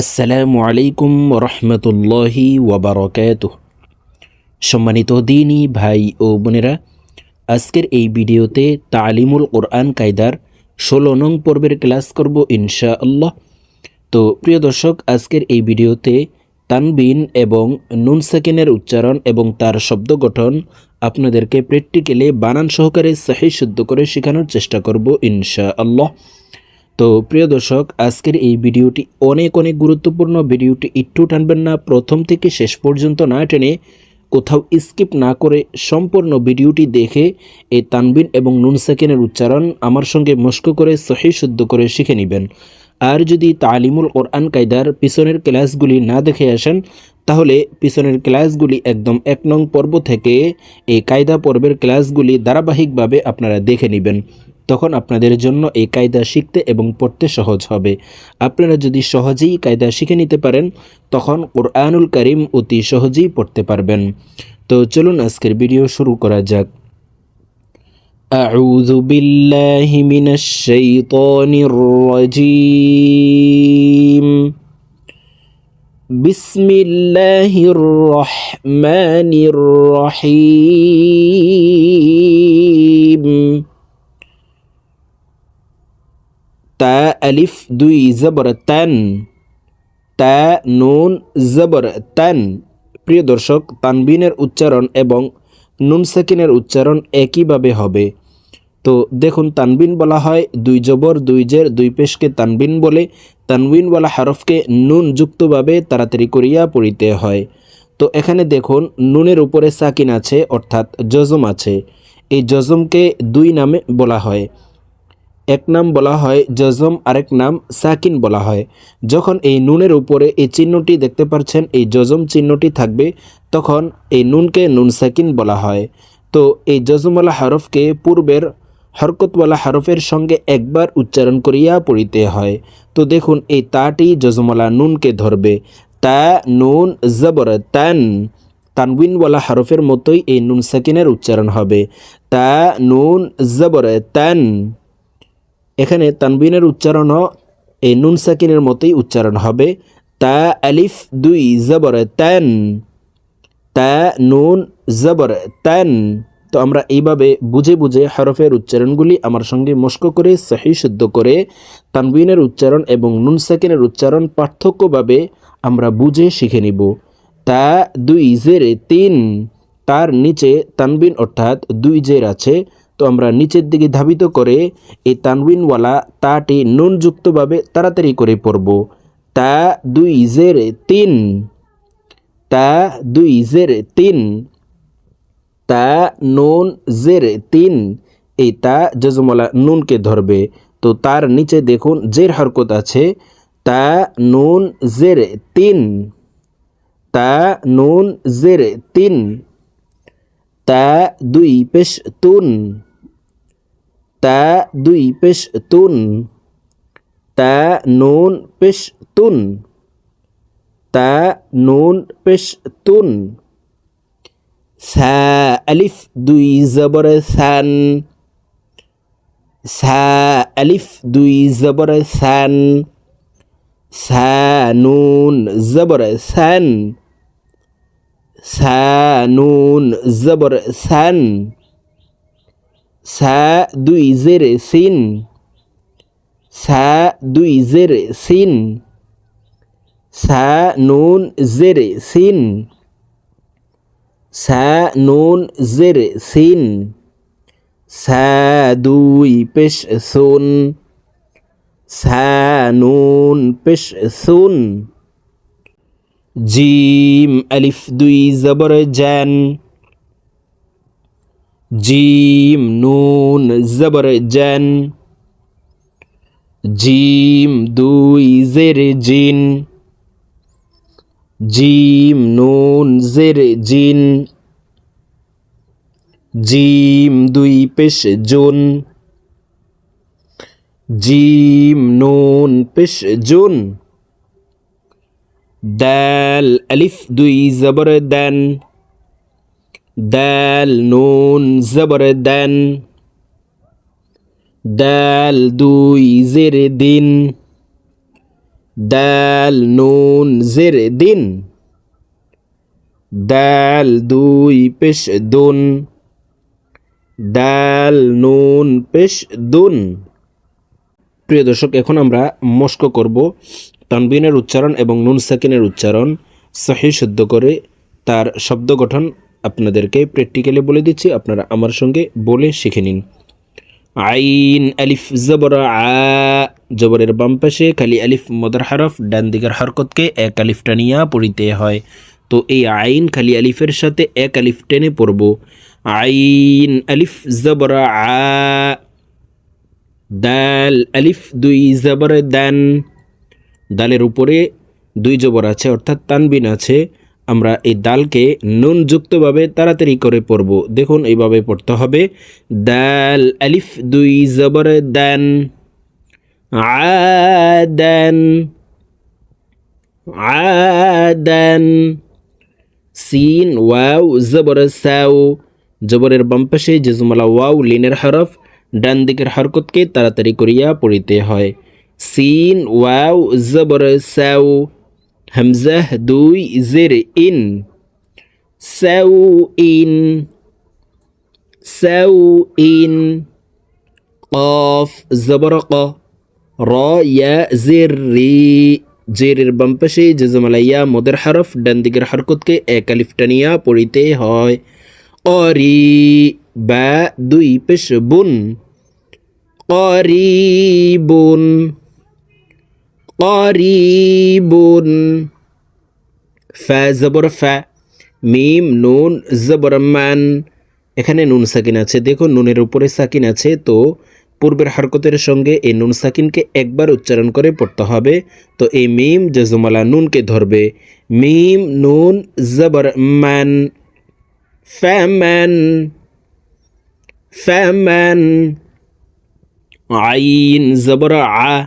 আসসালামু আলাইকুম রহমতুল্লাহি ওবরকাত সম্মানিত দিনী ভাই ও বোনেরা, আজকের এই ভিডিওতে তালিমুল কোরআন কায়দার ষোলো নং পর্বের ক্লাস করব ইনশা আল্লাহ তো প্রিয় দর্শক, আজকের এই ভিডিওতে তানবিন এবং নুন সেকেন্ডের উচ্চারণ এবং তার শব্দ গঠন আপনাদেরকে প্র্যাকটিক্যালি বানান সহকারে সাহি শুদ্ধ করে শেখানোর চেষ্টা করব ইনশা আল্লাহ তো প্রিয় দর্শক, আজকের এই ভিডিওটি অনেক অনেক গুরুত্বপূর্ণ। ভিডিওটি একটু টানবেন না, প্রথম থেকে শেষ পর্যন্ত না টেনে কোথাও স্কিপ না করে সম্পূর্ণ ভিডিওটি দেখে এই তানবিন এবং নুন সেকেনের উচ্চারণ আমার সঙ্গে মস্ক করে, সহি শুদ্ধ করে শিখে নেবেন। আর যদি তালিমুল কোরআন কায়দার পিছনের ক্লাসগুলি না দেখে আসেন, তাহলে পিছনের ক্লাসগুলি একদম এক নং পর্ব থেকে এই কায়দা পর্বের ক্লাসগুলি ধারাবাহিকভাবে আপনারা দেখে নেবেন। তখন আপনাদের জন্য এই কায়দা শিখতে এবং পড়তে সহজ হবে আপনারা যদি সহজেই কায়দা শিখে নিতে পারেন তখন কোরআনুল করিম অতি সহজেই পড়তে পারবেন তো চলুন আজকের ভিডিও শুরু করা যাক أعوذ بالله من الشيطان الرجيم بسم الله الرحمن الرحيم তা আলিফ দুই জবর তান, তা নুন জবর তান। প্রিয় দর্শক, তানবিনের উচ্চারণ এবং নুন সেকিনের উচ্চারণ একইভাবে হবে। তো দেখুন, তানবিন বলা হয় দুই জবর, দুই জের, দুই পেশকে তানবিন বলে। তানবিন বলা হরফকে নুন যুক্তভাবে তাড়াতাড়ি করিয়া পড়িতে হয়। তো এখানে দেখুন, নুনের উপরে সাকিন আছে, অর্থাৎ জজম আছে। এই জজমকে দুই নামে বলা হয়। এক নাম বলা হয় জজম, আরেক নাম সাকিন বলা হয়। যখন এই নুনের উপরে এই চিহ্নটি দেখতে পাচ্ছেন এই জজম চিহ্নটি থাকবে, তখন এই নুনকে নুন সাকিন বলা হয়। তো এই জজমওয়ালা হরফকে পূর্বের হরকতওয়ালা হরফের সঙ্গে একবার উচ্চারণ করিয়া পড়িতে হয়। তো দেখুন, এই তাটি জজমওয়ালা নুনকে ধরবে। তা, নুন জবর তান তানবিনওয়ালা হরফের মতোই এই নুন সাকিনের উচ্চারণ হবে। তা, নুন জবর তান এখানে তানবিনের উচ্চারণও এই নুন সাকিনের মতোই উচ্চারণ হবে। তা, আলিফ, দুই, জবর, তান। তা, নুন, জবর, তান। তো আমরা এইভাবে বুঝে বুঝে হরফের উচ্চারণগুলি আমার সঙ্গে মস্ক করে, সহি, শুদ্ধ করে, তানবিনের উচ্চারণ এবং নুন সাকিনের উচ্চারণ পার্থক্যভাবে আমরা বুঝে শিখে নিব। তা, দুই, জেরে, তিন। তার নিচে তানবিন অর্থাৎ দুই জের আছে। তো আমরা নিচের দিকে ধাবিত করে এই তানবিনওয়ালা তাটি নুনযুক্তভাবে তাড়াতাড়ি করে পড়ব। তা দুই জের তিন। তা দুই জের তিন। তা নুন জের তিন। এই তা জজমলা নুনকে ধরবে। তো তার নিচে দেখুন জের হরকত আছে। তা নুন জের তিন। তা নুন জের তিন। তা দুই পেশ তুন। তা দুই পেশ তুন। তা নুন পেশ তুন। তা নুন পেশ তুন। সা আলিফ দুই জবর সান সা আলিফ দুই জবর সান সা নুন জবর সান নুন জবর সান সা দুই জের সিন সা দুই জের সিন সা নুন জের সিন সা নুন জের সিন সা দুই পেশ সুন সা নুন পেশ সুন জিম আলিফ দুই জবর জান জিম নুন জবর জান জিম দুই জের জিন। জিম নুন জের জিন। জিম দুই পেশ জুন। জিম নুন পেশ জুন। দাল আলিফ দুই জবর দান। দাল, নুন জবর দান দাল, দুই জের দিন দাল, নুন জের দিন দাল, দুই পেশ দুন দাল, নুন পেশ দুন প্রিয় দর্শক, এখন আমরা মস্ক করব তানবিনের উচ্চারণ এবং নুন সাকিনের উচ্চারণ। সহি শুদ্ধ করে তার শব্দ গঠন আপনাদেরকে প্র্যাকটিক্যালি বলে দিচ্ছি, আপনারা আমার সঙ্গে বলে শিখে নিন। আইন, আলিফ, জবর, আ, জবরের বাম পাশে খালি আলিফ, মদার হরফ, ডান দিকের হরকতকে এক আলিফ টানিয়া পড়িতে হয়। তো এই আইন খালি আলিফের সাথে এক আলিফ টেনে পড়ব। আইন, আলিফ, জবর, আ, দাল, আলিফ, দুই, জবর, দান। দালের উপরে দুই জবর আছে, অর্থাৎ তানবিন আছে। আমরা এই দালকে নুন যুক্তভাবে তাড়াতাড়ি করে পড়ব দেখুন, এইভাবে পড়তে হবে। দাল, আলিফ, দুই, জবর, দান, আদান আদান, সিন, ওয়াও, জবর সাউ জবরের বাম পাশে জেজুমালা ওয়াও, লিনের হরফ। ডান দিকের হরকতকে তাড়াতাড়ি করিয়া পড়িতে হয়। সিন, ওয়াও, জবর সাউ হামজাহ দুই জের ইন সাউ ইন সাউ ইন কফ জবর ক র ইয়া জের রি জেরের বাম পাশে জেজমালাইয়া মদের হরফ ডান দিকের হরকতকে এক পড়িতে হয় অরি বা দুই পেশ বুন করিবুন করিবুন ফা, জবর ফা, মিম, নুন, জবর মান। এখানে নুন সাকিন আছে। দেখো, নুনের উপরে সাকিন আছে। তো পূর্বের হরকতের সঙ্গে এই নুন সাকিনকে একবার উচ্চারণ করে পড়তে হবে। তো এই মিম জজমালা নুনকে ধরবে। মিম, নুন, জবর মান। ফ্যামান ফ্যামান আইন, জবর আ।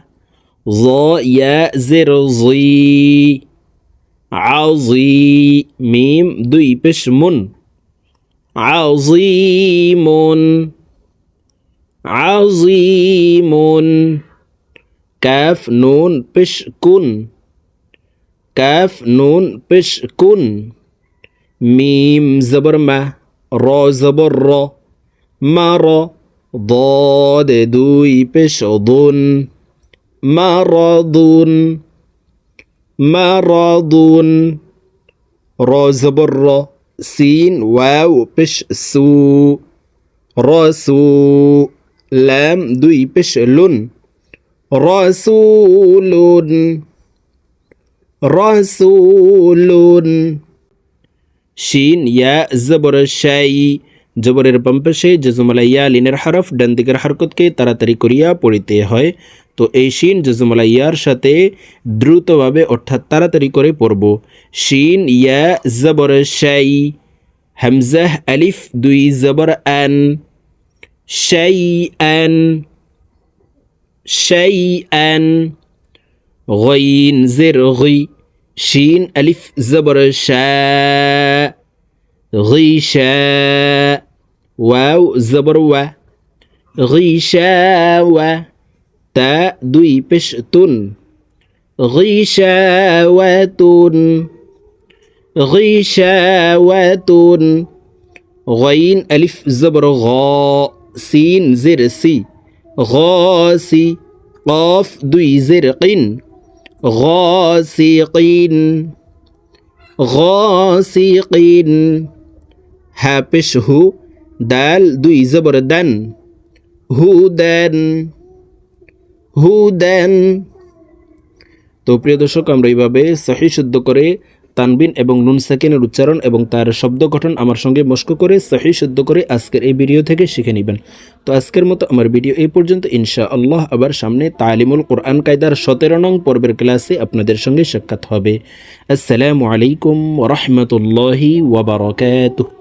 জ ইয়া জের জি আউজি মিম, দুই পেশ মুন। আউজিমুন আউজিমুন কাফ, নুন পেশ কুন কাফ, নুন পেশ কুন মিম, জবর, মা, র, জবর, র। মা, র, দ দুই পেশ দুন মারাদুন মারাদুন র জবর র সিন, ওয়াও, পেশ, সু রসু লাম দুই, পেশ, লুন, রসুলুন রসুলুন, শিন, ইয়া, জবর, শাই, জবরের পাম্পাশে জজমালা, ইয়া, লিনের হরফ, ডান দিকের হরকতকে তাড়াতাড়ি করিয়া পড়িতে হয়। তো এই শিন জজমালা ইয়ার সাথে দ্রুতভাবে অর্থাৎ তাড়াতাড়ি করে পড়ব শিন ইয়া জবর শাই হামজাহ আলিফ দুই জবর আন শাই আন শাই আন غين زر غي شين ألف زبر شاء غيشاء واو زبر و غيشاوة تاء دوي بشتن غيشاوة غيشاوة غين ألف زبر غاء سين زر سي غاسي قاف دوي زرق غاسقين غاسقين হাপেশ হু দাল দুই জবর দান হু দেন হু দেন তো প্রিয় দর্শক, আমরা এইভাবে সহি শুদ্ধ করে তানবিন এবং নুন সাকিনের উচ্চারণ এবং তার শব্দ গঠন আমার সঙ্গে মস্ক করে সহি শুদ্ধ করে আজকের এই ভিডিও থেকে শিখে নেবেন। তো আজকের মতো আমার ভিডিও এই পর্যন্ত। ইনশা আল্লাহ আবার সামনে তালিমুল কোরআন কায়দার সতেরো নং পর্বের ক্লাসে আপনাদের সঙ্গে সাক্ষাৎ হবে। আসসালামু আলাইকুম রহমতুল্লাহি ওবরাকাতুহ